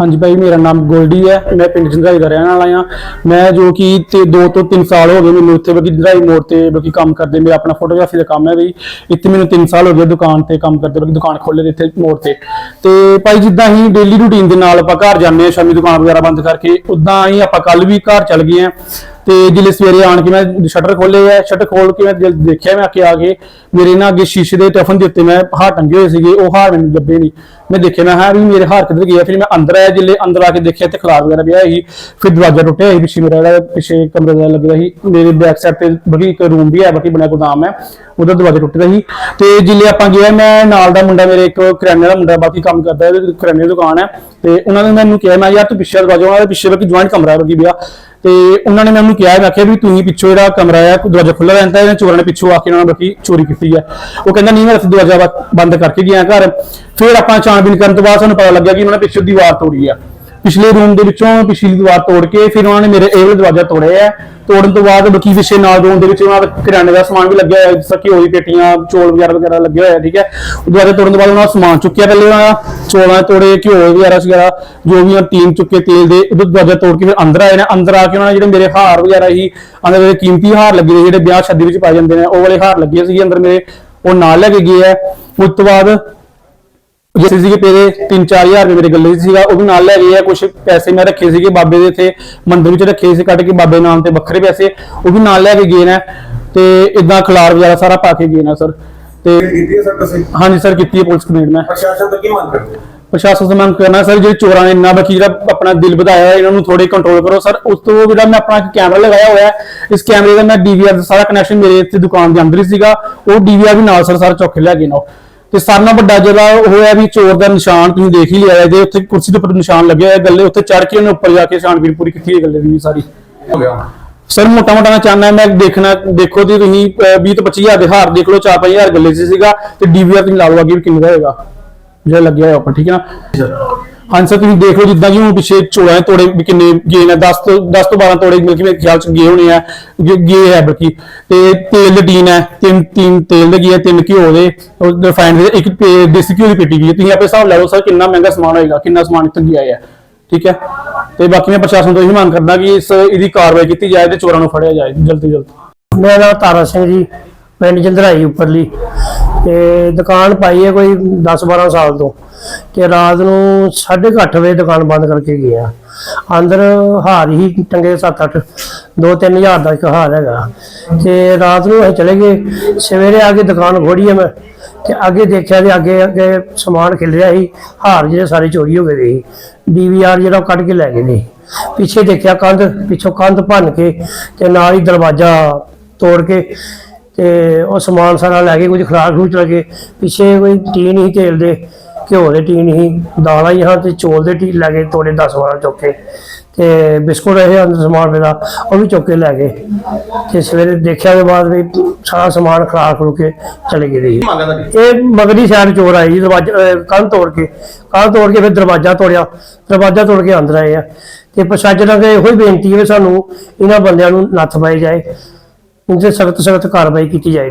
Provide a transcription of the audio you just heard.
ਹਾਂਜੀ ਭਾਈ, ਮੇਰਾ ਨਾਮ ਗੋਲਡੀ ਹੈ। ਮੈਂ ਪਿੰਡ ਜੰਗਾਈ ਦਾ ਰਹਿਣ ਵਾਲਾ ਹਾਂ। ਮੈਂ ਜੋ ਕਿ ਤੇ 2 ਤੋਂ 3 ਸਾਲ ਹੋ ਗਏ ਮੈਨੂੰ ਇੱਥੇ ਬਕੀ ਜੰਗਾਈ ਮੋੜ ਤੇ ਬਕੀ ਕੰਮ ਕਰਦੇ। ਮੇਰਾ ਆਪਣਾ ਫੋਟੋਗ੍ਰਾਫੀ ਦਾ ਕੰਮ ਹੈ ਬਈ। ਇੱਥੇ ਮੈਨੂੰ 3 ਸਾਲ ਹੋ ਗਏ ਦੁਕਾਨ ਤੇ ਕੰਮ ਕਰਦੇ ਬਕੀ ਦੁਕਾਨ ਖੋਲੇ ਇੱਥੇ ਮੋੜ ਤੇ। ਤੇ ਭਾਈ, ਜਿੱਦਾਂ ਹੀ ਡੇਲੀ ਰੂਟੀਨ ਦੇ ਨਾਲ ਆਪਾਂ ਘਰ ਜਾਂਦੇ ਹਾਂ, ਸ਼ਾਮੀ ਦੁਕਾਨ ਵਗੈਰਾ ਬੰਦ ਕਰਕੇ, ਉਦਾਂ ਹੀ ਆਪਾਂ ਕੱਲ ਵੀ ਘਰ ਚੱਲ ਗਏ ਹਾਂ। ਤੇ ਜਿਲੇ ਸਵੇਰੇ ਆਣ ਕੇ ਮੈਂ ਸ਼ਟਰ ਖੋਲੇ ਆ, ਸ਼ਟਰ ਖੋਲ ਕੇ ਮੈਂ ਦੇਖਿਆ ਮੈਂ ਆ ਕੇ ਆ ਕੇ, ਮੇਰੇ ਨਾਲ ਅੱਗੇ ਸ਼ੀਸ਼ੇ ਦੇ ਟਫਨ ਦੇ ਉੱਤੇ ਮੈਂ ਹਾਰ ਟੰਗੇ ਹੋਏ ਸੀਗੇ, ਉਹ ਹਾਰ ਮੈਨੂੰ ਲੱਭੇ ਨਹੀਂ ਮੈਂ ਦੇਖਿਆ, ਮੈਂ ਹਾਂ ਵੀ ਮੇਰੇ ਹਾਰ ਕਿੱਧਰ ਗਿਆ? ਫਿਰ ਮੈਂ ਅੰਦਰ ਆਇਆ ਜਿਲੇ, ਅੰਦਰ ਆ ਕੇ ਦੇਖਿਆ ਤੇ ਖਲਾਰ ਵਗੈਰਾ ਪਿਆ ਸੀ। ਫਿਰ ਦਰਵਾਜ਼ਾ ਟੁੱਟਿਆ ਸੀ ਪਿੱਛੇ ਮੇਰਾ, ਜਿਹੜਾ ਪਿੱਛੇ ਕਮਰੇ ਦਾ ਲੱਗਦਾ ਸੀ। ਮੇਰੇ ਬੈਕ ਸਾਈਡ ਤੇ ਬੜੀ ਇੱਕ ਰੂਮ ਵੀ ਹੈ, ਬਾਕੀ ਬਣਿਆ ਗੋਦਾਮ ਹੈ, ਉਹਦਾ ਦਰਵਾਜ਼ਾ ਟੁੱਟਿਆ ਸੀ। ਤੇ ਜਿਲੇ ਆਪਾਂ ਗਿਆ, ਮੈਂ ਨਾਲ ਦਾ ਮੁੰਡਾ, ਮੇਰੇ ਇੱਕ ਕਰਿਆਨੇ ਦਾ ਮੁੰਡਾ ਬਾਕੀ ਕੰਮ ਕਰਦਾ ਹੈ ਕਰਿਆਨੇ ਦੀ ਦੁਕਾਨ ਹੈ। ਤੇ ਉਹਨਾਂ ਨੇ ਮੈਨੂੰ ਕਿਹਾ, ਮੈਂ ਯਾਰ ਤੂੰ ਪਿੱਛੇ ਦਰਵਾਜ਼ਾ, ਉਹਨਾਂ ਦੇ ਪਿੱਛੇ ਬਾਕੀ ਜੁਆਇੰਟ ਕਮਰਾ ਹੈ ਪਿਆ। ਤੇ ਉਹਨਾਂ ਨੇ ਮੈਨੂੰ ਕਿਹਾ, ਮੈਂ ਕਿਹਾ ਵੀ ਤੁਸੀਂ ਪਿੱਛੋਂ ਜਿਹੜਾ ਕਮਰਾ ਆ ਦਰਵਾਜ਼ਾ ਖੁੱਲਾ ਰਹਿੰਦਾ ਹੈ ਚੋਰਾਂ ਨੇ ਪਿੱਛੋਂ ਆ ਕੇ ਉਹਨਾਂ ਨੇ ਬਾਕੀ ਚੋਰੀ ਕੀਤੀ ਹੈ ਉਹ ਕਹਿੰਦਾ, ਨਹੀਂ, ਮੈਂ ਅਸੀਂ ਦਰਵਾਜ਼ਾ ਬੰਦ ਕਰਕੇ ਗਿਆ ਘਰ। ਫਿਰ ਆਪਾਂ ਛਾਣਬੀਨ ਕਰਨ ਤੋਂ ਬਾਅਦ ਸਾਨੂੰ ਪਤਾ ਲੱਗਿਆ ਕਿ ਉਹਨਾਂ ਨੇ ਪਿੱਛੋਂ ਦੀਵਾਰ ਤੋੜੀ ਆ। ਪਿਛਲੇ ਰੂਮ ਦੇ ਵਿੱਚੋਂ ਪਿਛਲੀ ਦੀਵਾਰ ਤੋੜ ਕੇ ਫਿਰ ਉਹਨਾਂ ਨੇ ਮੇਰੇ ਇਹ ਵਾਲਾ ਦਰਵਾਜ਼ਾ ਤੋੜਿਆ ਹੈ ਤੋੜਨ ਤੋਂ ਬਾਅਦ ਬਾਕੀ ਪਿੱਛੇ ਨਾਲ ਰੂਮ ਦੇ ਵਿੱਚ ਉਹਨਾਂ ਦਾ ਕਿਰਾਣੇ ਦਾ ਸਮਾਨ ਵੀ ਲੱਗਿਆ ਹੋਇਆ, ਜਿਸ ਤਰ੍ਹਾਂ ਘਿਓ ਦੀ ਪੇਟੀਆਂ, ਚੋਲ ਵਗੈਰਾ ਵਗੈਰਾ ਲੱਗਿਆ ਹੋਇਆ ਠੀਕ ਹੈ। ਦਰਵਾਜ਼ਾ ਤੋੜਨ ਤੋਂ ਬਾਅਦ ਉਹਨਾਂ ਦਾ ਸਮਾਨ ਚੁੱਕਿਆ ਪਹਿਲੇ ਉਹਨਾਂ ਦਾ। ਚੋਲਾਂ ਤੋੜੇ, ਘਿਓ ਵਗੈਰਾ ਸੀਗਾ, ਜੋ ਵੀ ਆ ਟੀਨ ਚੁੱਕੇ ਤੇਲ ਦੇ, ਉਹ ਦਰਵਾਜ਼ਾ ਤੋੜ ਕੇ ਫਿਰ ਅੰਦਰ ਆਏ ਨੇ। ਅੰਦਰ ਆ ਕੇ ਉਹਨਾਂ ਨੇ ਜਿਹੜੇ ਮੇਰੇ ਹਾਰ ਵਗੈਰਾ ਸੀ, ਅੰਦਰ ਮੇਰੇ ਕੀਮਤੀ ਹਾਰ ਲੱਗੇ ਨੇ ਜਿਹੜੇ ਵਿਆਹ ਸ਼ਾਦੀ ਵਿੱਚ ਪਾਏ ਜਾਂਦੇ ਨੇ, ਉਹ ਵਾਲੇ ਹਾਰ ਲੱਗੇ ਸੀ ਅੰਦਰ ਮੇਰੇ, ਉਹ ਨਾਲ ਲੈ ਕੇ ਗਏ ਆ। ਉਸ ਤੋਂ ਬਾਅਦ ਜਿਸ ਸੀਗੇ ਪੇਰੇ 3-4000 ਰੁਪਏ ਮੇਰੇ ਗੱਲੇ ਸੀਗਾ ਉਹ ਵੀ ਨਾਲ ਲੈ ਗਏ ਆ ਕੁਝ ਪੈਸੇ ਮੈਂ ਰੱਖੇ ਸੀਗੇ ਬਾਬੇ ਦੇ ਇੱਥੇ ਮੰਦਿਰ ਵਿੱਚ ਰੱਖੇ ਸੀ ਕੱਢ ਕੇ ਬਾਬੇ ਨਾਮ ਤੇ ਵੱਖਰੇ ਪੈਸੇ ਉਹ ਵੀ ਨਾਲ ਲੈ ਕੇ ਗਏ ਨੇ ਤੇ ਇਦਾਂ ਖਲਾਰ ਵਗੈਰਾ ਸਾਰਾ ਪਾ ਕੇ ਗਏ ਨੇ ਸਰ ਤੇ ਕੀਤੀ ਹੈ ਸਰ ਤੁਸੀਂ? ਹਾਂਜੀ ਸਰ ਕੀਤੀ ਹੈ ਪੁਲਿਸ ਕੰਪਲੇਂਟ ਮੈਂ। ਪ੍ਰਸ਼ਾਸਨ ਤੋਂ ਕੀ ਮੰਗ ਕਰਦੇ ਹੋ? ਪ੍ਰਸ਼ਾਸਨ ਤੋਂ ਮੰਗ ਕਰਨਾ ਸਰ ਜਿਹੜੇ ਚੋਰਾਂ ਨੇ ਇੰਨਾ ਬਕੀ ਜਿਹੜਾ ਆਪਣਾ ਦਿਲ ਵਧਾਇਆ ਹੈ ਇਹਨਾਂ ਨੂੰ ਥੋੜੇ ਕੰਟਰੋਲ ਕਰੋ ਸਰ ਉਸ ਤੋਂ ਜਿਹੜਾ ਮੈਂ ਆਪਣਾ ਕੈਮਰਾ ਲਗਾਇਆ ਹੋਇਆ ਹੈ ਇਸ ਕੈਮਰੇ ਦਾ ਮੈਂ ਡੀਵੀਆਰ ਦਾ ਸਾਰਾ ਕਨੈਕਸ਼ਨ ਮੇਰੇ ਇੱਥੇ ਦੁਕਾਨ ਦੇ ਅੰਦਰ ਹੀ ਸੀਗਾ ਉਹ ਡੀਵੀਆਰ ਵੀ ਨਾਲ ਸਰ ਸਾਰਾ ਚੌਕੇ ਲਿਆ ਗਏ ਨਾ। ਤੇ ਸਾਰਿਆਂ ਨਾਲੋਂ ਵੱਡਾ ਜਿਹੜਾ ਹੋਇਆ ਵੀ ਚੋਰ ਦਾ ਨਿਸ਼ਾਨ ਤੁਸੀਂ ਦੇਖ ਹੀ ਲਿਆ ਹੈ ਜੇ ਉੱਥੇ ਕੁਰਸੀ ਦੇ ਉੱਪਰ ਨਿਸ਼ਾਨ ਲੱਗਿਆ ਹੋਇਆ ਗੱਲੇ ਉੱਤੇ ਚੜ ਕੇ ਉਹਨੇ ਉੱਪਰ ਜਾ ਕੇ ਛਾਣਬੀਨ ਪੂਰੀ ਕੀਤੀ ਹੈ ਗੱਲੇ ਦੀ ਸਾਰੀ। ਹੋ ਗਿਆ। ਸਰ ਮੋਟਾ ਮੋਟਾ ਮੈਂ ਚਾਹੁੰਦਾ ਮੈਂ ਦੇਖਣਾ ਦੇਖੋ ਤੇ ਤੁਸੀਂ ਅਹ, 20 ਤੋਂ 25000 ਦੇ ਹਾਰ ਦੇਖ ਲਓ 4-5000 ਗੱਲੇ 'ਚ ਸੀਗਾ ਤੇ ਡੀਵੀਆਰ ਤੁਸੀਂ ਲਾ ਲਓ ਅੱਗੇ ਵੀ ਕਿੰਨੇ ਦਾ ਹੋਏਗਾ। ਜਿਹੜਾ ਲੱਗਿਆ ਹੋਇਆ ਉੱਪਰ ਠੀਕ ਹੈ ਨਾ? ਹਾਂਜੀ ਸਰ, ਤੁਸੀਂ ਦੇਖ ਲਓ ਜਿੱਦਾਂ ਕਿ ਹੁਣ ਪਿੱਛੇ ਚੋੜਾਂ ਤੋੜੇ ਵੀ ਕਿੰਨੇ ਗਏ ਨੇ 10 ਤੋਂ 10 ਤੋਂ 12 ਤੋੜੇ ਮਿਲ ਕੇ ਮੇਰੇ ਖਿਆਲ ਚ ਗਏ ਹੋਣੇ ਆ ਗਏ ਹੈ ਬਲਕਿ। ਤੇ ਤੇਲ ਦੇ ਹੈ, ਤਿੰਨ ਤਿੰਨ ਤੇਲ ਦੇ ਗਏ ਤਿੰਨ ਘਿਓ ਦੇ ਰਿਫਾਈਨਡ ਦੇ, ਇੱਕ ਦੇਸੀ ਘਿਓ ਦੀ ਪੇਟੀ ਗਈ ਤੁਸੀਂ ਆਪੇ ਹਿਸਾਬ ਲਾ ਲਓ ਸਰ, ਕਿੰਨਾ ਮਹਿੰਗਾ ਸਮਾਨ ਹੋਏਗਾ, ਕਿੰਨਾ ਸਮਾਨ ਇੱਥੇ ਗਿਆ ਹੈ ਠੀਕ ਹੈ? ਤੇ ਬਾਕੀ ਮੈਂ ਪ੍ਰਸ਼ਾਸਨ ਤੋਂ ਇਹੀ ਮੰਗ ਕਰਦਾ ਕਿ ਇਸ ਇਹਦੀ ਕਾਰਵਾਈ ਕੀਤੀ ਜਾਏ ਤੇ ਚੋਰਾਂ ਨੂੰ ਫੜਿਆ ਜਾਏ, ਜਲਦੀ ਤੋਂ ਮੇਰਾ ਨਾਮ ਤਾਰਾ ਸਿੰਘ ਜੀ, ਪਿੰਡ ਜੰਦਰਾਈ ਉੱਪਰਲੀ। ਤੇ ਦੁਕਾਨ ਪਾਈ ਹੈ ਕੋਈ 10-12 ਸਾਲ ਤੋਂ ਤੇ ਰਾਤ ਨੂੰ 8:30 ਵਜੇ ਦੁਕਾਨ ਬੰਦ ਕਰਕੇ ਗਿਆ ਅੰਦਰ ਹਾਰ ਹੀ ਟੰਗੇ 7-8 2-3000 ਦਾ ਇੱਕ ਹਾਰ ਹੈਗਾ। ਤੇ ਰਾਤ ਨੂੰ ਅਸੀਂ ਚਲੇ ਗਏ, ਸਵੇਰੇ ਆ ਕੇ ਦੁਕਾਨ ਖੋੜੀ ਹੈ ਮੈਂ ਤੇ ਅੱਗੇ ਦੇਖਿਆ ਤੇ ਅੱਗੇ ਅੱਗੇ ਸਮਾਨ ਖਿਲ ਰਿਹਾ ਸੀ, ਹਾਰ ਜਿਹੜੇ ਸਾਰੇ ਚੋਰੀ ਹੋ ਗਏ ਸੀ। ਡੀਵੀਆਰ ਜਿਹੜਾ ਉਹ ਕੱਢ ਕੇ ਲੈ ਗਏ ਨੇ। ਪਿੱਛੇ ਦੇਖਿਆ ਕੰਧ, ਪਿੱਛੋਂ ਕੰਧ ਭੰਨ ਕੇ ਤੇ ਨਾਲ ਹੀ ਦਰਵਾਜ਼ਾ ਤੋੜ ਕੇ ਤੇ ਉਹ ਸਮਾਨ ਸਾਰਾ ਲੈ ਕੇ ਕੁਝ ਖਰਾਕ ਖੂਚ ਲਗੇ ਪਿੱਛੇ ਕੋਈ ਟੀਨ ਹੀ ਤੇਲ ਦੇ ਘਿਓ ਦੇ ਟੀਨ ਹੀ ਦਾਲਾਂ ਹੀ ਹਾਂ ਤੇ ਚੋਲ ਦੇ ਟੀਨ ਲੈ ਕੇ ਤੋੜੇ 10 ਵਾਰ ਚੁੱਕ। ਤੇ ਬਿਸਕੁਟ ਇਹ ਅੰਦਰ ਸਮਾਨ ਮੇਰਾ ਉਹ ਵੀ ਚੁੱਕ ਕੇ ਲੈ ਗਏ। ਤੇ ਸਵੇਰੇ ਦੇਖਿਆ ਦੇ ਬਾਅਦ ਵੀ ਸਾਰਾ ਸਮਾਨ ਖਰਾਕ ਖਰੂ ਕੇ ਚਲੇ ਗਏ ਜੀ ਹੈ ਇਹ ਮਗਰੀ ਸਾਈਡ ਚੋਰ ਆਏ ਜੀ ਦਰਵਾਜ਼ਾ ਕੰਨ ਤੋੜ ਕੇ ਕੰਨ ਤੋੜ ਕੇ ਫਿਰ ਦਰਵਾਜ਼ਾ ਤੋੜਿਆ ਦਰਵਾਜ਼ਾ ਤੋੜ ਕੇ ਅੰਦਰ ਆਏ ਆ। ਤੇ ਪ੍ਰਸ਼ਾਸਨ ਅੱਗੇ ਇਹੋ ਹੀ ਬੇਨਤੀ ਹੈ ਸਾਨੂੰ ਇਹਨਾਂ ਬੰਦਿਆਂ ਨੂੰ ਨੱਥ ਪਾਈ ਜਾਏ। ਇਹਨਾਂ ਸਖਤ ਸਖਤ ਕਾਰਵਾਈ ਕੀਤੀ ਜਾਏ